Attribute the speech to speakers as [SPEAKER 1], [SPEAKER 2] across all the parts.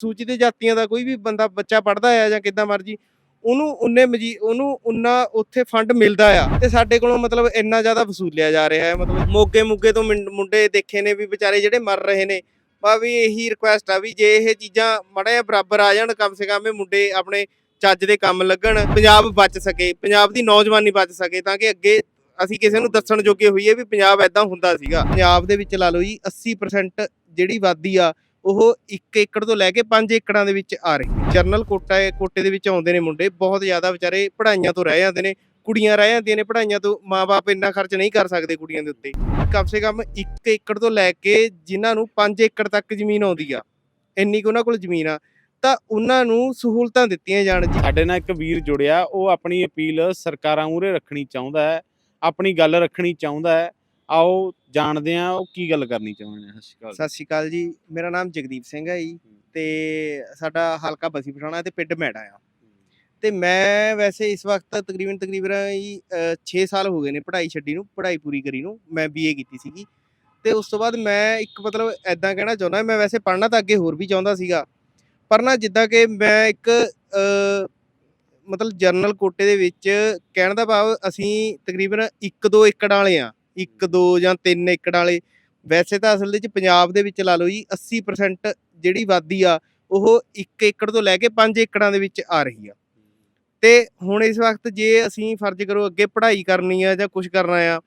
[SPEAKER 1] ਸੂਚਿਤ ਜਾਤੀਆਂ ਦਾ ਕੋਈ ਵੀ ਬੰਦਾ ਬੱਚਾ ਪੜਦਾ ਆ ਜਾਂ ਕਿੱਦਾਂ ਮਰਜ਼ੀ, ਉਹਨੂੰ ਉਨੇ ਮਜੀ, ਉਹਨੂੰ ਉਨਾ ਉੱਥੇ ਫੰਡ ਮਿਲਦਾ ਆ ਤੇ ਸਾਡੇ ਕੋਲੋਂ ਮਤਲਬ ਇੰਨਾ ਜ਼ਿਆਦਾ ਵਸੂਲਿਆ ਜਾ ਰਿਹਾ ਹੈ, ਮਤਲਬ ਮੋਗੇ ਮੁੱਗੇ ਤੋਂ ਮਿੰ- ਮੁੰਡੇ ਦੇਖੇ ਨੇ ਵੀ ਵਿਚਾਰੇ ਜਿਹੜੇ ਮਰ ਰਹੇ ਨੇ ਬਾ ਵੀ ਇਹੀ ਰਿਕੁਐਸਟ ਆ ਵੀ ਜੇ ਇਹ ਚੀਜ਼ਾਂ ਮੜਾ ਜਿਹਾ ਬਰਾਬਰ ਆ ਜਾਣ, ਕਮ ਸੇ ਕਮ ਇਹ ਮੁੰਡੇ ਆਪਣੇ ਚੱਜ ਦੇ ਕੰਮ ਲੱਗਣ, ਪੰਜਾਬ ਬਚ ਸਕੇ, ਪੰਜਾਬ ਦੀ ਨੌਜਵਾਨੀ ਬਚ ਸਕੇ ਤਾਂ ਕਿ ਅੱਗੇ ਅਸੀਂ ਕਿਸੇ ਨੂੰ ਦੱਸਣ ਜੋਗੇ ਹੋਈਏ ਵੀ ਪੰਜਾਬ ਐਦਾਂ ਹੁੰਦਾ ਸੀਗਾ। ਪੰਜਾਬ ਦੇ ਵਿੱਚ ਲਾ ਲਓ ਜੀ 80% ਜਿਹੜੀ ਵਾਦੀ ਆ ਉਹ 1 ਏਕੜ ਤੋਂ ਲੈ ਕੇ 5 ਏਕੜਾਂ ਦੇ ਵਿੱਚ ਆ ਰਹੀ ਜਰਨਲ ਕੋਟਾ ਕੋਟੇ ਦੇ ਵਿੱਚ ਆਉਂਦੇ ਨੇ ਮੁੰਡੇ, ਬਹੁਤ ਜ਼ਿਆਦਾ ਵਿਚਾਰੇ ਪੜ੍ਹਾਈਆਂ ਤੋਂ ਰਹਿ ਜਾਂਦੇ ਨੇ, ਕੁੜੀਆਂ ਰਹਿ ਜਾਂਦੀਆਂ ਨੇ ਪੜ੍ਹਾਈਆਂ ਤੋਂ ਮਾਪੇ ਇੰਨਾ ਖਰਚ ਨਹੀਂ ਕਰ ਸਕਦੇ ਕੁੜੀਆਂ ਦੇ ਉੱਤੇ। ਕਮ ਸੇ ਕਮ 1 ਏਕੜ ਤੋਂ ਲੈ ਕੇ ਜਿਨ੍ਹਾਂ ਨੂੰ 5 ਏਕੜ ਤੱਕ ਜ਼ਮੀਨ ਆਉਂਦੀ ਆ, ਇੰਨੀ ਕੁ ਉਹਨਾਂ ਕੋਲ ਜ਼ਮੀਨ ਆ, ਤਾਂ ਉਹਨਾਂ ਨੂੰ ਸਹੂਲਤਾਂ ਦਿੱਤੀਆਂ ਜਾਣ ਜੀ।
[SPEAKER 2] ਸਾਡੇ ਨਾਲ ਇੱਕ ਵੀਰ ਜੁੜਿਆ, ਉਹ ਆਪਣੀ ਅਪੀਲ ਸਰਕਾਰਾਂ ਮੂਹਰੇ ਰੱਖਣੀ ਚਾਹੁੰਦਾ ਹੈ, ਆਪਣੀ ਗੱਲ ਰੱਖਣੀ ਚਾਹੁੰਦਾ ਹੈ ਆਓ ਜਾਣਦੇ ਆ ਉਹ ਕੀ ਗੱਲ ਕਰਨੀ ਚਾਹੁੰਦੇ ਨੇ? ਸਤਿ ਸ਼੍ਰੀ ਅਕਾਲ
[SPEAKER 1] ਸਤਿ ਸ਼੍ਰੀ ਅਕਾਲ ਜੀ। ਮੇਰਾ ਨਾਮ ਜਗਦੀਪ ਸਿੰਘ ਹੈ ਜੀ ਤੇ ਸਾਡਾ ਹਲਕਾ ਬਸੀ ਪਠਾਣਾ ਤੇ ਪਿੰਡ ਮੈੜਾ ਆ। ਤੇ ਮੈਂ ਵੈਸੇ ਇਸ ਵਕਤ ਤਕਰੀਬਨ ਤਕਰੀਬਨ ਜੀ 6 ਸਾਲ ਹੋ ਗਏ ਨੇ ਪੜ੍ਹਾਈ ਛੱਡੀ ਨੂੰ ਪੜ੍ਹਾਈ ਪੂਰੀ ਕਰੀ ਨੂੰ ਮੈਂ ਬੀਏ ਕੀਤੀ ਸੀਗੀ। ਤੇ ਉਸ ਤੋਂ ਬਾਅਦ ਮੈਂ ਇੱਕ ਮਤਲਬ ਐਦਾਂ ਕਹਿਣਾ ਚਾਹੁੰਦਾ ਮੈਂ ਵੈਸੇ ਪੜ੍ਹਨਾ ਤਾਂ ਅੱਗੇ ਹੋਰ ਵੀ ਚਾਹੁੰਦਾ ਸੀਗਾ ਪਰ ਨਾ ਜਿੱਦਾਂ ਕਿ ਮੈਂ ਇੱਕ ਮਤਲਬ ਜਰਨਲ ਕੋਟੇ ਦੇ ਵਿੱਚ ਕਹਿਣ ਦਾ ਭਾਵ ਅਸੀਂ ਤਕਰੀਬਨ 1-2 ਏਕੜ ਵਾਲੇ ਆ। 1-2 ਜਾਂ ਤਿੰਨ ਏਕੜ ਵਾਲੇ, ਵੈਸੇ ਤਾਂ ਅਸਲ ਦੇ ਵਿੱਚ ਪੰਜਾਬ ਦੇ ਵਿੱਚ ਲਾ ਲਓ ਜੀ 80% ਜਿਹੜੀ ਆਬਾਦੀ ਆ, ਉਹ 1 ਏਕੜ ਤੋਂ ਲੈ ਕੇ 5 ਏਕੜਾਂ ਦੇ ਵਿੱਚ ਆ ਰਹੀ ਆ। ਤੇ ਹੁਣ ਇਸ ਵਕਤ ਜੇ ਅਸੀਂ ਫਰਜ਼ ਕਰੋ ਅੱਗੇ ਪੜ੍ਹਾਈ ਕਰਨੀ ਆ ਜਾਂ ਕੁਝ ਕਰਨਾ ਆ,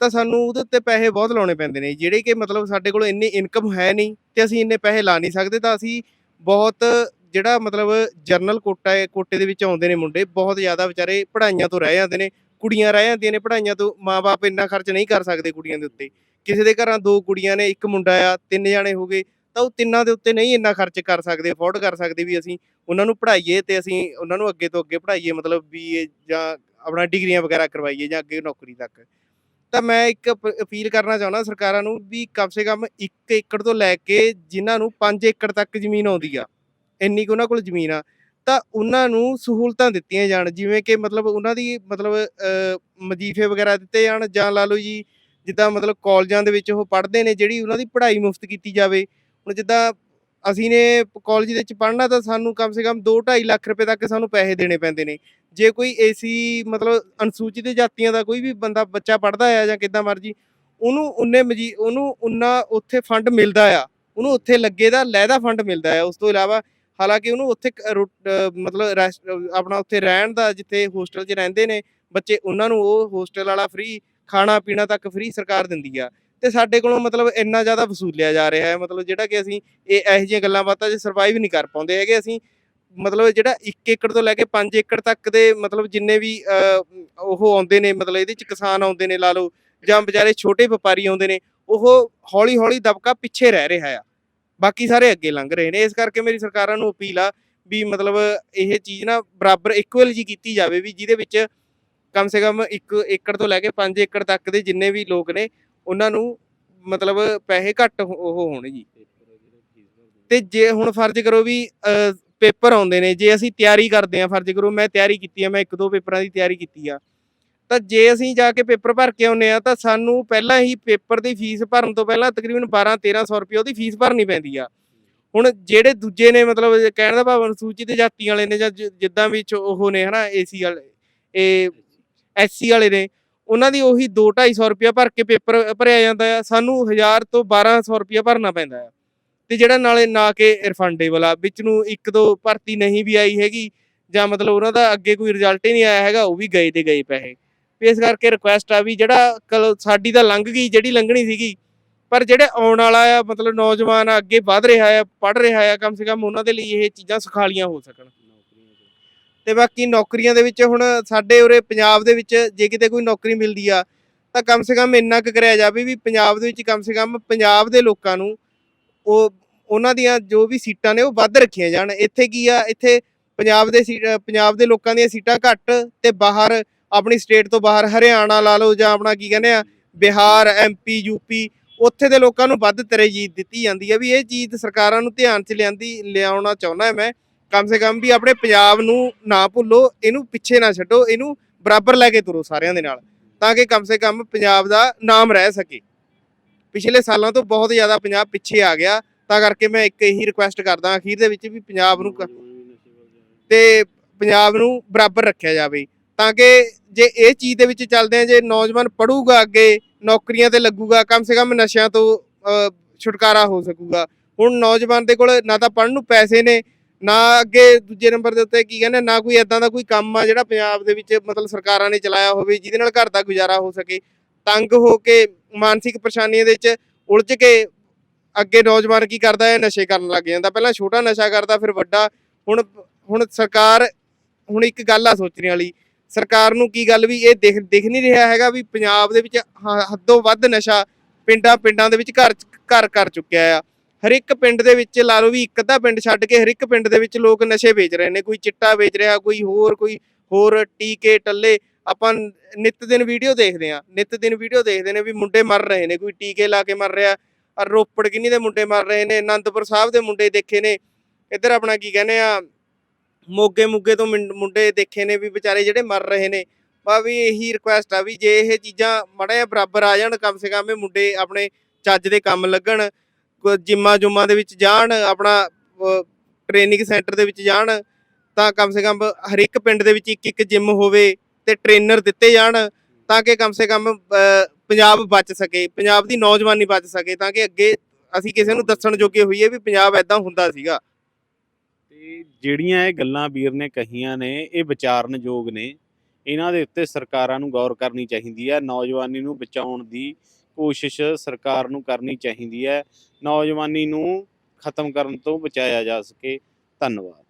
[SPEAKER 1] ਤਾਂ ਸਾਨੂੰ ਉਹਦੇ ਉੱਤੇ ਪੈਸੇ ਬਹੁਤ ਲਾਉਣੇ ਪੈਂਦੇ ਨੇ ਜਿਹੜੇ ਕਿ ਮਤਲਬ ਸਾਡੇ ਕੋਲ ਇੰਨੀ ਇਨਕਮ ਹੈ ਨਹੀਂ ਤੇ ਅਸੀਂ ਇੰਨੇ ਪੈਸੇ ਲਾ ਨਹੀਂ ਸਕਦੇ ਤਾਂ ਅਸੀਂ ਬਹੁਤ ਜਿਹੜਾ ਮਤਲਬ ਜਰਨਲ ਕੋਟਾ ਕੋਟੇ ਦੇ ਵਿੱਚ ਆਉਂਦੇ ਨੇ ਮੁੰਡੇ, ਬਹੁਤ ਜ਼ਿਆਦਾ ਵਿਚਾਰੇ ਪੜ੍ਹਾਈਆਂ ਤੋਂ ਰਹਿ ਜਾਂਦੇ ਨੇ ਕੁੜੀਆਂ ਰਹਿ ਜਾਂਦੀਆਂ ਨੇ ਪੜ੍ਹਾਈਆਂ ਤੋਂ ਮਾਪੇ ਇੰਨਾ ਖਰਚ ਨਹੀਂ ਕਰ ਸਕਦੇ ਕੁੜੀਆਂ ਦੇ ਉੱਤੇ। ਕਿਸੇ ਦੇ ਘਰਾਂ ਦੋ ਕੁੜੀਆਂ ਨੇ, ਇੱਕ ਮੁੰਡਾ ਆ, ਤਿੰਨ ਜਾਣੇ ਹੋ ਗਏ, ਤਾਂ ਉਹ ਤਿੰਨਾਂ ਦੇ ਉੱਤੇ ਨਹੀਂ ਇੰਨਾ ਖਰਚ ਕਰ ਸਕਦੇ, ਅਫੋਰਡ ਕਰ ਸਕਦੇ ਵੀ ਅਸੀਂ ਉਹਨਾਂ ਨੂੰ ਪੜ੍ਹਾਈਏ ਤੇ ਅਸੀਂ ਉਹਨਾਂ ਨੂੰ ਅੱਗੇ ਤੋਂ ਅੱਗੇ ਪੜ੍ਹਾਈਏ, ਮਤਲਬ ਬੀਏ ਜਾਂ ਆਪਣਾ ਡਿਗਰੀਆਂ ਵਗੈਰਾ ਕਰਵਾਈਏ ਜਾਂ ਅੱਗੇ ਨੌਕਰੀ ਤੱਕ। ਤਾਂ ਮੈਂ ਇੱਕ ਅਪ- ਅਪੀਲ ਕਰਨਾ ਚਾਹੁੰਦਾ ਸਰਕਾਰਾਂ ਨੂੰ ਵੀ ਕਮ ਸੇ ਕਮ 1 ਏਕੜ ਤੋਂ ਲੈ ਕੇ ਜਿਨ੍ਹਾਂ ਨੂੰ 5 ਏਕੜ ਤੱਕ ਜ਼ਮੀਨ ਆਉਂਦੀ ਆ, ਇੰਨੀ ਕੁ ਉਹਨਾਂ ਕੋਲ ਜ਼ਮੀਨ ਆ ਤਾਂ ਉਹਨਾਂ ਨੂੰ ਸਹੂਲਤਾਂ ਦਿੱਤੀਆਂ ਜਾਣ ਜਿਵੇਂ ਕਿ ਮਤਲਬ ਉਹਨਾਂ ਦੀ ਮਤਲਬ ਅ, ਵਜ਼ੀਫੇ ਵਗੈਰਾ ਦਿੱਤੇ ਜਾਣ ਜਾਂ ਲਾ ਲਓ ਜੀ ਜਿੱਦਾਂ ਮਤਲਬ ਕਾਲਜਾਂ ਦੇ ਵਿੱਚ ਉਹ ਪੜ੍ਹਦੇ ਨੇ ਜਿਹੜੀ ਉਹਨਾਂ ਦੀ ਪੜ੍ਹਾਈ ਮੁਫਤ ਕੀਤੀ ਜਾਵੇ। ਹੁਣ ਜਿੱਦਾਂ ਅਸੀਂ ਨੇ ਕਾਲਜ ਦੇ ਵਿੱਚ ਪੜ੍ਹਨਾ ਤਾਂ ਸਾਨੂੰ ਕਮ ਸੇ ਕਮ 2.5 ਲੱਖ ਰੁਪਏ ਤੱਕ ਸਾਨੂੰ ਪੈਸੇ ਦੇਣੇ ਪੈਂਦੇ ਨੇ। ਜੇ ਕੋਈ ਏਸੀ ਮਤਲਬ ਅਨੁਸੂਚਿਤ ਜਾਤੀਆਂ ਦਾ ਕੋਈ ਵੀ ਬੰਦਾ ਬੱਚਾ ਪੜ੍ਹਦਾ ਆ ਜਾਂ ਕਿੱਦਾਂ ਮਰਜ਼ੀ ਉਹਨੂੰ ਉਨੇ ਮਜੀ ਉਹਨੂੰ ਉਨਾ ਉੱਥੇ ਫੰਡ ਮਿਲਦਾ ਆ ਉਹਨੂੰ ਉੱਥੇ ਲੱਗੇ ਦਾ ਲਹਿਦਾ ਫੰਡ ਮਿਲਦਾ ਆ। ਉਸ ਤੋਂ ਇਲਾਵਾ ਹਾਲਾਂਕਿ ਉਹਨੂੰ ਉੱਥੇ ਕ- ਰੋ- ਮਤਲਬ ਰੈਸਟ ਆਪਣਾ ਉੱਥੇ ਰਹਿਣ ਦਾ ਜਿੱਥੇ ਹੋਸਟਲ 'ਚ ਰਹਿੰਦੇ ਨੇ, ਬੱਚੇ ਉਹਨਾਂ ਨੂੰ ਉਹ ਹੋਸਟਲ ਵਾਲਾ ਫ੍ਰੀ ਖਾਣਾ ਪੀਣਾ ਤੱਕ ਫ੍ਰੀ ਸਰਕਾਰ ਦਿੰਦੀ ਆ। ਤੇ ਸਾਡੇ ਕੋਲੋਂ ਮਤਲਬ ਇੰਨਾ ਜ਼ਿਆਦਾ ਵਸੂਲਿਆ ਜਾ ਰਿਹਾ ਹੈ, ਮਤਲਬ ਜਿਹੜਾ ਕਿ ਅਸੀਂ ਇਹ ਇਹੋ ਜਿਹੀਆਂ ਗੱਲਾਂ ਬਾਤਾਂ 'ਚ ਸਰਵਾਈਵ ਨਹੀਂ ਕਰ ਪਾਉਂਦੇ ਹੈਗੇ। ਅਸੀਂ ਮਤਲਬ ਜਿਹੜਾ 1 ਏਕੜ ਤੋਂ ਲੈ ਕੇ 5 ਏਕੜ ਤੱਕ ਦੇ ਮਤਲਬ ਜਿੰਨੇ ਵੀ ਉਹ ਆਉਂਦੇ ਨੇ, ਮਤਲਬ ਇਹਦੇ 'ਚ ਕਿਸਾਨ ਆਉਂਦੇ ਨੇ ਲਾ ਲਓ ਜਾਂ ਵਿਚਾਰੇ ਛੋਟੇ ਵਪਾਰੀ ਆਉਂਦੇ ਨੇ, ਉਹ ਹੌਲੀ ਹੌਲੀ ਦਬਕਾ ਪਿੱਛੇ ਰਹਿ ਰਿਹਾ ਆ। ਬਾਕੀ ਸਾਰੇ ਅੱਗੇ ਲੰਘ ਰਹੇ ਨੇ। ਇਸ ਕਰਕੇ ਮੇਰੀ ਸਰਕਾਰਾਂ ਨੂੰ ਅਪੀਲ ਆ ਵੀ ਮਤਲਬ ਇਹ ਚੀਜ਼ ਨਾ ਬਰਾਬਰ ਇਕੁਅਲ ਜੀ ਕੀਤੀ ਜਾਵੇ ਵੀ ਜਿਹਦੇ ਵਿੱਚ ਕਮ ਸੇ ਕਮ 1 ਏਕੜ ਤੋਂ ਲੈ ਕੇ 5 ਏਕੜ ਤੱਕ ਦੇ ਜਿੰਨੇ ਵੀ ਲੋਕ ਨੇ, ਉਹਨਾਂ ਨੂੰ ਮਤਲਬ ਪੈਸੇ ਘੱਟ ਉਹ ਹੋਣ ਜੀ। ਤੇ ਜੇ ਹੁਣ ਫਰਜ਼ ਕਰੋ ਵੀ ਪੇਪਰ ਆਉਂਦੇ ਨੇ, ਜੇ ਅਸੀਂ ਤਿਆਰੀ ਕਰਦੇ ਆ ਫਰਜ਼ ਕਰੋ ਮੈਂ ਤਿਆਰੀ ਕੀਤੀ ਆ, ਮੈਂ ਇੱਕ ਦੋ ਪੇਪਰਾਂ ਦੀ ਤਿਆਰੀ ਕੀਤੀ ਆ। ਤਾਂ ਜੇ ਅਸੀਂ ਜਾ ਕੇ ਪੇਪਰ ਭਰ ਕੇ ਆਉਨੇ ਆ ਤਾਂ ਸਾਨੂੰ ਪਹਿਲਾਂ ਹੀ ਪੇਪਰ ਦੀ ਫੀਸ ਭਰਨ ਤੋਂ ਪਹਿਲਾਂ ਤਕਰੀਬਨ 12 1300 ਰੁਪਏ ਉਹਦੀ ਫੀਸ ਭਰਨੀ ਪੈਂਦੀ ਆ। ਹੁਣ ਜਿਹੜੇ ਦੂਜੇ ਨੇ ਮਤਲਬ ਕਹਿਣ ਦਾ ਭਾਵ ਅਨੁਸੂਚਿਤ ਜਾਤੀ ਵਾਲੇ ਨੇ ਜਾਂ ਜਿੱਦਾਂ ਵੀ ਉਹ ਨੇ ਹਨਾ, ਏਸੀ ਵਾਲੇ ਇਹ ਐਸਸੀ ਵਾਲੇ ਨੇ, ਉਹਨਾਂ ਦੀ ਉਹੀ 2 250 ਰੁਪਏ ਭਰ ਕੇ ਪੇਪਰ ਭਰਿਆ ਜਾਂਦਾ ਆ। ਸਾਨੂੰ 1000 ਤੋਂ 1200 ਰੁਪਏ ਭਰਨਾ ਪੈਂਦਾ ਆ। ਤੇ ਜਿਹੜਾ ਨਾਲੇ ਨਾ ਕਿ ਰਿਫੰਡੇਬਲ ਆ, ਵਿੱਚ ਨੂੰ ਇੱਕ ਦੋ ਭਰਤੀ ਨਹੀਂ ਵੀ ਆਈ ਹੈਗੀ ਜਾਂ ਮਤਲਬ ਉਹਨਾਂ ਦਾ ਅੱਗੇ ਕੋਈ ਰਿਜ਼ਲਟ ਹੀ ਨਹੀਂ ਆਇਆ ਹੈਗਾ, ਉਹ ਵੀ ਗਏ ਤੇ ਗਏ ਪੈਸੇ। ਵੀ ਇਸ ਕਰਕੇ ਰਿਕੁਐਸਟ ਆ ਵੀ ਜਿਹੜਾ ਕਲ ਸਾਡੀ ਤਾਂ ਲੰਘ ਗਈ ਜਿਹੜੀ ਲੰਘਣੀ ਸੀਗੀ ਪਰ ਜਿਹੜੇ ਆਉਣ ਵਾਲਾ ਆ ਮਤਲਬ ਨੌਜਵਾਨ ਆ, ਅੱਗੇ ਵੱਧ ਰਿਹਾ ਆ ਪੜ ਰਿਹਾ ਆ ਕਮ ਸੇ ਕਮ ਉਹਨਾਂ ਦੇ ਲਈ ਇਹ ਚੀਜ਼ਾਂ ਸੁਖਾਲੀਆਂ ਹੋ ਸਕਣ। ਤੇ ਬਾਕੀ ਨੌਕਰੀਆਂ ਦੇ ਵਿੱਚ ਹੁਣ ਸਾਡੇ ਉਰੇ ਪੰਜਾਬ ਦੇ ਵਿੱਚ ਜੇ ਕਿਤੇ ਕੋਈ ਨੌਕਰੀ ਮਿਲਦੀ ਆ ਤਾਂ ਕਮ ਸੇ ਕਮ ਇੰਨਾ ਕੁ ਕਰਿਆ ਜਾਵੇ ਵੀ ਪੰਜਾਬ ਦੇ ਵਿੱਚ ਕਮ ਸੇ ਕਮ ਪੰਜਾਬ ਦੇ ਲੋਕਾਂ ਨੂੰ ਉਹ ਉਹਨਾਂ ਦੀਆਂ ਜੋ ਵੀ ਸੀਟਾਂ ਨੇ ਉਹ ਵੱਧ ਰੱਖੀਆਂ ਜਾਣ। ਇੱਥੇ ਕੀ ਆ ਇੱਥੇ ਪੰਜਾਬ ਦੇ ਸੀ- ਪੰਜਾਬ ਦੇ ਲੋਕਾਂ ਦੀਆਂ ਸੀਟਾਂ ਘੱਟ ਤੇ ਬਾਹਰ ਆਪਣੀ ਸਟੇਟ ਤੋਂ ਬਾਹਰ ਹਰਿਆਣਾ ਲਾ ਲਓ ਜਾਂ ਆਪਣਾ ਕੀ ਕਹਿੰਦੇ ਆ, ਬਿਹਾਰ ਐਮਪੀ ਯੂਪੀ ਉੱਥੇ ਦੇ ਲੋਕਾਂ ਨੂੰ ਵੱਧ ਤਰਜੀਹ ਦਿੱਤੀ ਜਾਂਦੀ ਹੈ ਵੀ ਇਹ ਚੀਜ਼ ਸਰਕਾਰਾਂ ਨੂੰ ਧਿਆਨ 'ਚ ਲਿਆਂਦੀ, ਲਿਆਉਣਾ ਚਾਹੁੰਦਾ ਮੈਂ। ਕਮ ਸੇ ਕਮ ਵੀ ਆਪਣੇ ਪੰਜਾਬ ਨੂੰ ਨਾ ਭੁੱਲੋ, ਇਹਨੂੰ ਪਿੱਛੇ ਨਾ ਛੱਡੋ, ਇਹਨੂੰ ਬਰਾਬਰ ਲੈ ਕੇ ਤੁਰੋ ਸਾਰਿਆਂ ਦੇ ਨਾਲ, ਤਾਂ ਕਿ ਕਮ ਸੇ ਕਮ ਪੰਜਾਬ ਦਾ ਨਾਮ ਰਹਿ ਸਕੇ। ਪਿਛਲੇ ਸਾਲਾਂ ਤੋਂ ਬਹੁਤ ਜ਼ਿਆਦਾ ਪੰਜਾਬ ਪਿੱਛੇ ਆ ਗਿਆ, ਤਾਂ ਕਰਕੇ ਮੈਂ ਇੱਕ ਇਹੀ ਰਿਕੁਐਸਟ ਕਰਦਾ, ਅਖੀਰ ਦੇ ਵਿੱਚ ਵੀ ਪੰਜਾਬ ਨੂੰ ਕ- ਤੇ ਪੰਜਾਬ ਨੂੰ ਬਰਾਬਰ ਰੱਖਿਆ ਜਾਵੇ। ਤਾਂ ਕਿ ਜੇ ਇਹ ਚੀਜ਼ ਦੇ ਵਿੱਚ ਚੱਲਦੇ ਆ, ਜੇ ਨੌਜਵਾਨ ਪੜੂਗਾ ਅੱਗੇ, ਨੌਕਰੀਆਂ ਤੇ ਲੱਗੂਗਾ, ਕਮ ਸੇ ਕਮ ਨਸ਼ਿਆਂ ਤੋਂ ਛੁਟਕਾਰਾ ਹੋ ਸਕੂਗਾ। ਹੁਣ ਨੌਜਵਾਨ ਦੇ ਕੋਲ ਨਾ ਤਾਂ ਪੜਨ ਨੂੰ ਪੈਸੇ ਨੇ, ਨਾ ਅੱਗੇ ਦੂਜੇ ਨੰਬਰ ਦੇ ਉੱਤੇ ਕੀ ਕਹਿੰਦੇ, ਨਾ ਕੋਈ ਐਦਾਂ ਦਾ ਕੋਈ ਕੰਮ ਆ ਜਿਹੜਾ ਪੰਜਾਬ ਦੇ ਵਿੱਚ ਮਤਲਬ ਸਰਕਾਰਾਂ ਨੇ ਚਲਾਇਆ ਹੋਵੇ, ਜਿਹਦੇ ਨਾਲ ਘਰ ਦਾ ਗੁਜ਼ਾਰਾ ਹੋ ਸਕੇ। ਤੰਗ ਹੋ ਕੇ ਮਾਨਸਿਕ ਪਰੇਸ਼ਾਨੀਆਂ ਦੇ ਵਿੱਚ ਉਲਝ ਕੇ ਅੱਗੇ ਨੌਜਵਾਨ ਕੀ ਕਰਦਾ ਹੈ? ਨਸ਼ੇ ਕਰਨ ਲੱਗ ਜਾਂਦਾ। ਪਹਿਲਾਂ ਛੋਟਾ ਨਸ਼ਾ ਕਰਦਾ, ਫਿਰ ਵੱਡਾ। ਹੁਣ ਹੁਣ ਸਰਕਾਰ, ਹੁਣ ਇੱਕ ਗੱਲ ਆ ਸੋਚਣ ਵਾਲੀ ਸਰਕਾਰ ਨੂੰ ਕੀ ਗੱਲ ਵੀ ਇਹ ਦਿਖ ਦਿਖ ਨਹੀਂ ਰਿਹਾ ਹੈਗਾ ਵੀ ਪੰਜਾਬ ਦੇ ਵਿੱਚ ਹੱਦੋਂ ਵੱਧ ਨਸ਼ਾ ਪਿੰਡਾਂ ਪਿੰਡਾਂ ਦੇ ਵਿੱਚ ਘਰ ਘਰ ਕਰ ਚੁੱਕਿਆ ਆ। ਹਰ ਇੱਕ ਪਿੰਡ ਦੇ ਵਿੱਚ ਲਾ ਲਓ ਵੀ ਇੱਕ ਅੱਧਾ ਪਿੰਡ ਛੱਡ ਕੇ ਹਰ ਇੱਕ ਪਿੰਡ ਦੇ ਵਿੱਚ ਲੋਕ ਨਸ਼ੇ ਵੇਚ ਰਹੇ ਨੇ। ਕੋਈ ਚਿੱਟਾ ਵੇਚ ਰਿਹਾ, ਕੋਈ ਹੋਰ ਕੋਈ ਹੋਰ ਟੀਕੇ, ਟੱਲੇ। ਆਪਾਂ ਨਿਤ ਦਿਨ ਵੀਡੀਓ ਦੇਖਦੇ ਆ ਨਿਤ ਦਿਨ ਵੀਡੀਓ ਦੇਖਦੇ ਨੇ ਵੀ ਮੁੰਡੇ ਮਰ ਰਹੇ ਨੇ। ਕੋਈ ਟੀਕੇ ਲਾ ਕੇ ਮਰ ਰਿਹਾ ਰੋਪੜ ਕਿੰਨੀ ਦੇ ਮੁੰਡੇ ਮਰ ਰਹੇ ਨੇ, ਅਨੰਦਪੁਰ ਸਾਹਿਬ ਦੇ ਮੁੰਡੇ ਦੇਖੇ ਨੇ। ਇੱਧਰ ਆਪਣਾ ਕੀ ਕਹਿੰਦੇ ਆ ਮੋਗੇ ਮੁੱਗੇ ਤੋਂ ਮਿੰਡ- ਮੁੰਡੇ ਦੇਖੇ ਨੇ ਵੀ ਵਿਚਾਰੇ ਜਿਹੜੇ ਮਰ ਰਹੇ ਨੇ। ਬਾ ਵੀ ਇਹੀ ਰਿਕੁਐਸਟ ਆ ਵੀ ਜੇ ਇਹ ਚੀਜ਼ਾਂ ਮੜੇ ਬਰਾਬਰ ਆ ਜਾਣ, ਕਮ ਸੇ ਕਮ ਇਹ ਮੁੰਡੇ ਆਪਣੇ ਚੱਜ ਦੇ ਕੰਮ ਲੱਗਣ ਜਿੰਮਾਂ ਜੁਮਾਂ ਦੇ ਵਿੱਚ ਜਾਣ, ਆਪਣਾ ਟ੍ਰੇਨਿੰਗ ਸੈਂਟਰ ਦੇ ਵਿੱਚ ਜਾਣ, ਤਾਂ ਕਮ ਸੇ ਕਮ ਹਰ ਇੱਕ ਪਿੰਡ ਦੇ ਵਿੱਚ ਇੱਕ ਇੱਕ ਜਿਮ ਹੋਵੇ ਤੇ ਟ੍ਰੇਨਰ ਦਿੱਤੇ ਜਾਣ, ਤਾਂ ਕਿ ਕਮ ਸੇ ਕਮ ਪੰਜਾਬ ਬਚ ਸਕੇ, ਪੰਜਾਬ ਦੀ ਨੌਜਵਾਨੀ ਬਚ ਸਕੇ, ਤਾਂ ਕਿ ਅੱਗੇ ਅਸੀਂ ਕਿਸੇ ਨੂੰ ਦੱਸਣ ਜੋਗੇ ਹੋਈਏ ਵੀ ਪੰਜਾਬ ਐਦਾਂ ਹੁੰਦਾ ਸੀਗਾ।
[SPEAKER 2] ਤੇ ਜਿਹੜੀਆਂ ਇਹ ਗੱਲਾਂ ਵੀਰ ਨੇ ਕਹੀਆਂ ਨੇ, ਇਹ ਵਿਚਾਰਨਯੋਗ ਨੇ। ਇਹਨਾਂ ਦੇ ਉੱਤੇ ਸਰਕਾਰਾਂ ਨੂੰ ਗੌਰ ਕਰਨੀ ਚਾਹੀਦੀ ਹੈ, ਨੌਜਵਾਨੀ ਨੂੰ ਬਚਾਉਣ ਦੀ ਕੋਸ਼ਿਸ਼ ਸਰਕਾਰ ਨੂੰ ਕਰਨੀ ਚਾਹੀਦੀ ਹੈ। ਨੌਜਵਾਨੀ ਨੂੰ ਖਤਮ ਕਰਨ ਤੋਂ ਬਚਾਇਆ ਜਾ ਸਕੇ। ਧੰਨਵਾਦ।